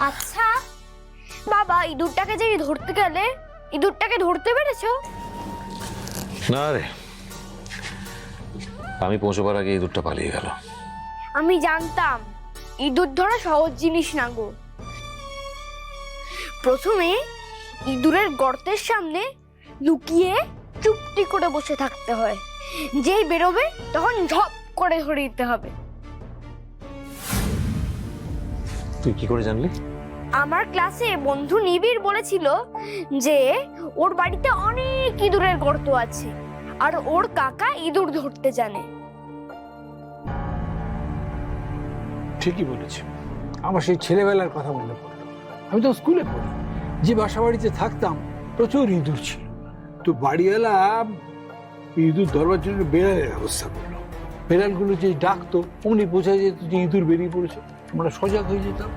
আচ্ছা। বাবা ইঁদুরটাকে যে ধরতে গেলে ইঁদুরটাকে ধরতে পেরেছ? না রে। আমি পৌঁছবার আগে এই দুধটা পালিয়ে গেল। আমি জানতাম ইঁদুর ধরা সহজ জিনিস না গো। প্রথমে ইঁদুরের গর্তের সামনে লুকিয়ে চুপটি করে বসে থাকতে হয়। যেই বেরোবে তখন ঝপ করে ধরে দিতে হবে। তুই কি করে জানলি? আমার ক্লাসে বন্ধু নিবিড় বলেছিল যে ওর বাড়িতে অনেক ইঁদুরের গর্ত আছে আর ওর কাকা ইঁদুর ধরতে জানে। ঠিকই বলেছি। আমার সেই ছেলেবেলার কথা মনে পড়ল। আমি তো স্কুলে পড়ি। যে বাসা বাড়িতে থাকতাম প্রচুর ইঁদুর ছিল। তো বাড়িওয়ালা ইঁদুর ধরবার জন্য বেড়ালের ব্যবস্থা করল। বেড়ালগুলো যে ডাকতো উনি বোঝা যেত যে ইঁদুর বেরিয়ে পড়েছে। আমরা সজাগ হয়ে যেতাম।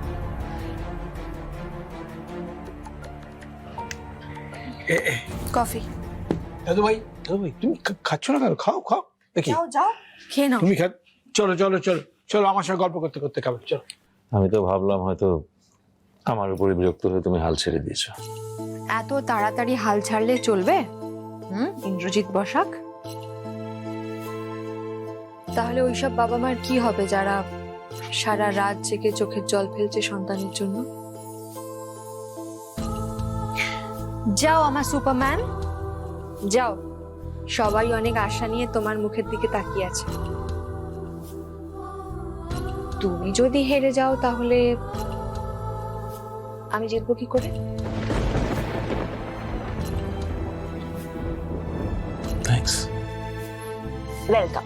কফি। দাদু ভাই দাদু ভাই তুমি খাচ্ছ না কেন? খাও খাও। দেখি। যাও যাও। খেয়ে নাও। তুমি খা চলো চলো চলো চলো আমার সঙ্গে গল্প করতে করতে খাবে। চলো। আমি তো ভাবলাম হয়তো আমার উপরে বিরক্ত হয়ে তুমি হাল ছেড়ে দিয়েছ। এত তাড়াতাড়ি হাল ছাড়লে চলবে? হুম ইন্দ্রজিৎ বসাক? তাহলে ওইসব বাবা মার কি হবে যারা সারা রাত জেগে চোখের জল ফেলছে সন্তানের জন্য? যাও আমার সুপারম্যান। যাও। সবাই অনেক আশা নিয়ে তোমার মুখের দিকে তাকিয়ে আছে। তুমি যদি হেরে যাও তাহলে আমি জিতবো কি করে? Thanks welcome